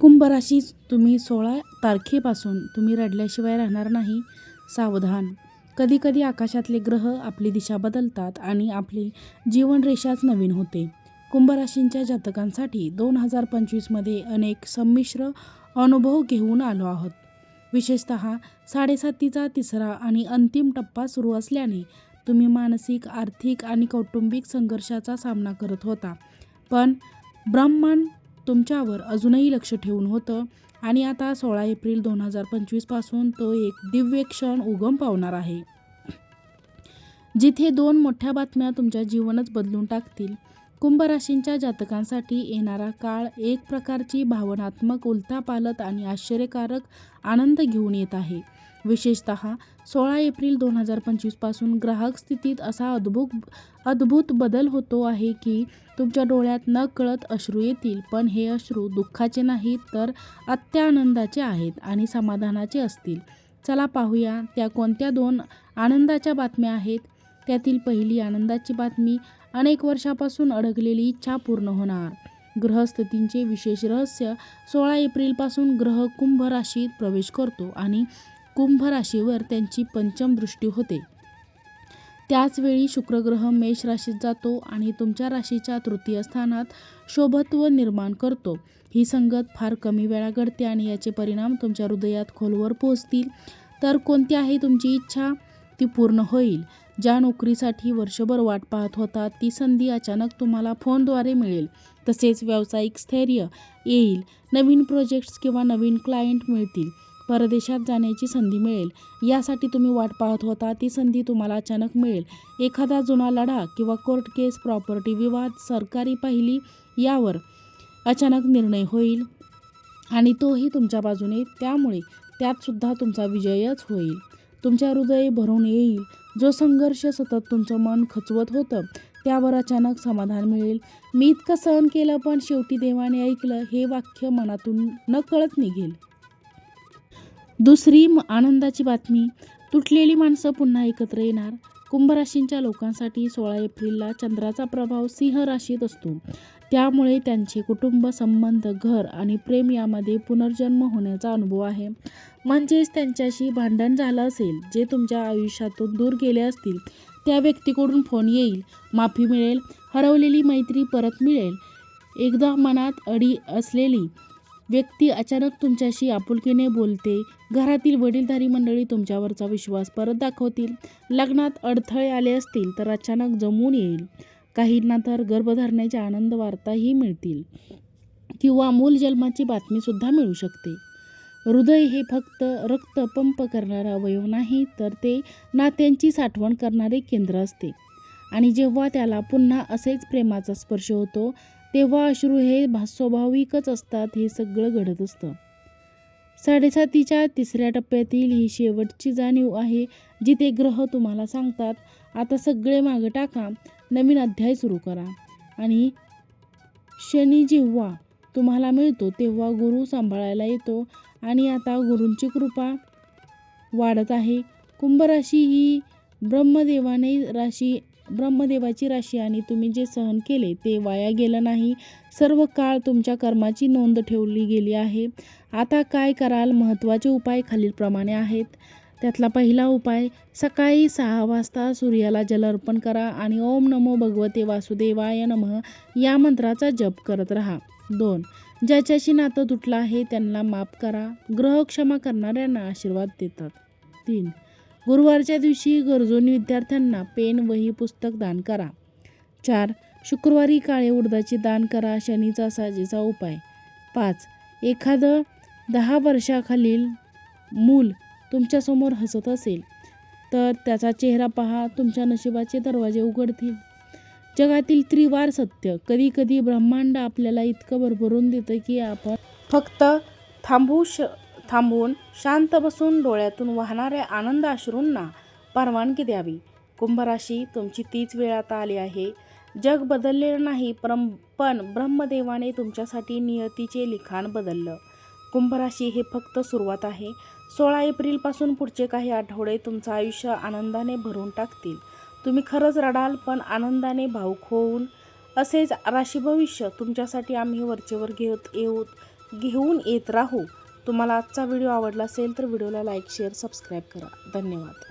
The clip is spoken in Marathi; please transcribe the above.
कुंभ राशी तुम्ही सोळा तारखेपासून तुम्ही रडल्याशिवाय राहणार नाही. सावधान. कधीकधी आकाशातले ग्रह आपली दिशा बदलतात आणि आपली जीवनरेषाच नवीन होते. कुंभराशींच्या जातकांसाठी दोन हजार पंचवीसमध्ये अनेक संमिश्र अनुभव घेऊन आलो आहोत. विशेषत साडेसातीचा तिसरा आणि अंतिम टप्पा सुरू असल्याने तुम्ही मानसिक आर्थिक आणि कौटुंबिक संघर्षाचा सामना करत होता. पण ब्रह्मांड तुमच्यावर अजूनही लक्ष ठेवून होतं. आणि आता सोळा एप्रिल दोन हजार पंचवीसपासून तो एक दिव्य क्षण उगम पावणार आहे. जिथे दोन मोठ्या बातम्या तुमच्या जीवनच बदलून टाकतील कुंभराशींच्या जातकांसाठी येणारा काळ एक प्रकारची भावनात्मक उलथापालत आणि आश्चर्यकारक आनंद घेऊन येत आहे. विशेषत सोळा एप्रिल दोन हजार पंचवीसपासून ग्राहक स्थितीत असा अद्भुत अद्भुत बदल होतो आहे की तुमच्या डोळ्यात न कळत अश्रू येतील पण हे अश्रू दुःखाचे नाहीत तर अत्यानंदाचे आहेत आणि समाधानाचे असतील. चला पाहूया त्या कोणत्या दोन आनंदाच्या बातम्या आहेत. त्यातील पहिली आनंदाची बातमी अनेक वर्षापासून अडकलेली इच्छा पूर्ण होणार. ग्रहस्थितींचे विशेष रहस्य सोळा एप्रिलपासून ग्रह कुंभ राशीत प्रवेश करतो आणि कुंभ राशीवर त्यांची पंचम दृष्टी होते. त्याचवेळी शुक्रग्रह मेष राशीत जातो आणि तुमच्या राशीच्या तृतीय स्थानात शोभत्व निर्माण करतो. ही संगत फार कमी वेळा घडते आणि याचे परिणाम तुमच्या हृदयात खोलवर पोहोचतील. तर कोणती आहे तुमची इच्छा? ती पूर्ण होईल. ज्या नोकरीसाठी वर्षभर वाट पाहत होता ती संधी अचानक तुम्हाला फोनद्वारे मिळेल. तसेच व्यावसायिक स्थैर्य येईल. नवीन प्रोजेक्ट्स किंवा नवीन क्लायंट मिळतील. परदेशात जाण्याची संधी मिळेल. यासाठी तुम्ही वाट पाहत होता ती संधी तुम्हाला अचानक मिळेल. एखादा जुना लढा किंवा कोर्ट केस प्रॉपर्टी विवाद सरकारी पाहिली यावर अचानक निर्णय होईल. आणि तोही तुमच्या बाजूने. त्यामुळे त्यातसुद्धा तुमचा विजयच होईल. तुमच्या हृदय भरून येईल. जो संघर्ष सतत तुमचं मन खचवत होतं त्यावर अचानक समाधान मिळेल. मी इतकं सहन केलं पण शेवटी देवाने ऐकलं हे वाक्य मनातून न कळत निघेल. दुसरी म- आनंदाची बातमी. तुटलेली माणसं पुन्हा एकत्र येणार. कुंभ राशींच्या लोकांसाठी सोळा एप्रिलला चंद्राचा प्रभाव सिंह राशीत असतो. त्यामुळे त्यांचे कुटुंब संबंध घर आणि प्रेम यामध्ये पुनर्जन्म होण्याचा अनुभव आहे. म्हणजेच त्यांच्याशी भांडण झालं असेल जे तुमच्या आयुष्यातून दूर गेले असतील त्या व्यक्तीकडून फोन येईल माफी मिळेल हरवलेली मैत्री परत मिळेल. एकदा मनात अडी असलेली व्यक्ती अचानक तुमच्याशी आपुलकीने बोलते. घरातील वडीलधारी मंडळी तुमच्यावरचा विश्वास परत दाखवतील. लग्नात अडथळे आले असतील तर अचानक जमून येईल. काहींना तर गर्भधारण्याची आनंद वार्ताही मिळतील. किंवा मूल जन्माची बातमीसुद्धा मिळू शकते. हृदय हे फक्त रक्त पंप करणारा अवयव नाही तर ते नात्यांची साठवण करणारे केंद्र असते. आणि जेव्हा त्याला पुन्हा असेच प्रेमाचा स्पर्श होतो तेव्हा अश्रू हे भा स्वाभाविकच असतात हे सगळं घडत असतं. साडेसातीच्या तिसऱ्या टप्प्यातील ही शेवटची जाणीव आहे जिथे ग्रह तुम्हाला सांगतात आता सगळे मागं टाका नवीन अध्याय सुरू करा. आणि शनी जेव्हा तुम्हाला मिळतो तेव्हा गुरु सांभाळायला येतो. आणि आता गुरूंची कृपा वाढत आहे. कुंभ राशी ही ब्रह्मदेवाने राशी ब्रह्मदेवाची राशी आणि तुम्ही जे सहन केले ते वाया गेलं नाही. सर्व काळ तुमच्या कर्माची नोंद ठेवली गेली आहे. आता काय कराल? महत्त्वाचे उपाय खालीलप्रमाणे आहेत. त्यातला पहिला उपाय सकाळी सहा वाजता सूर्याला जल अर्पण करा आणि ओम नमो भगवते वासुदेवाय नमः या मंत्राचा जप करत राहा. दोन ज्याच्याशी नातं तुटलं आहे त्यांना माफ करा. ग्रह क्षमा करणाऱ्यांना आशीर्वाद देतात. तीन गुरुवारच्या दिवशी गरजूंनी विद्यार्थ्यांना पेन वही पुस्तक दान करा. चार शुक्रवारी काळे उडदाचे दान करा शनीचा साजेचा उपाय. पाच एखादं दहा वर्षाखालील मूल तुमच्यासमोर हसत असेल तर त्याचा चेहरा पहा तुमच्या नशिबाचे दरवाजे उघडतील. जगातील त्रिवार सत्य कधी कधी ब्रह्मांड आपल्याला इतकं भरभरून देतं की आपण फक्त थांबू श थांबून शांत बसून डोळ्यातून वाहणाऱ्या आनंद अश्रूंना परवानगी द्यावी. कुंभराशी तुमची तीच वेळ आता आली आहे. जग बदललेलं नाही परम पण ब्रह्मदेवाने तुमच्यासाठी नियतीचे लिखाण बदललं. कुंभराशी हे फक्त सुरुवात आहे. सोळा एप्रिलपासून पुढचे काही आठवडे तुमचं आयुष्य आनंदाने भरून टाकतील. तुम्ही खरंच रडाल पण आनंदाने भावुक होऊन असेच राशी भविष्य तुमच्यासाठी आम्ही वरचेवर घेत येऊ घेऊन येत राहू. तुम्हाला आजचा व्हिडिओ आवडला असेल तर व्हिडिओला लाईक शेअर सबस्क्राईब करा. धन्यवाद.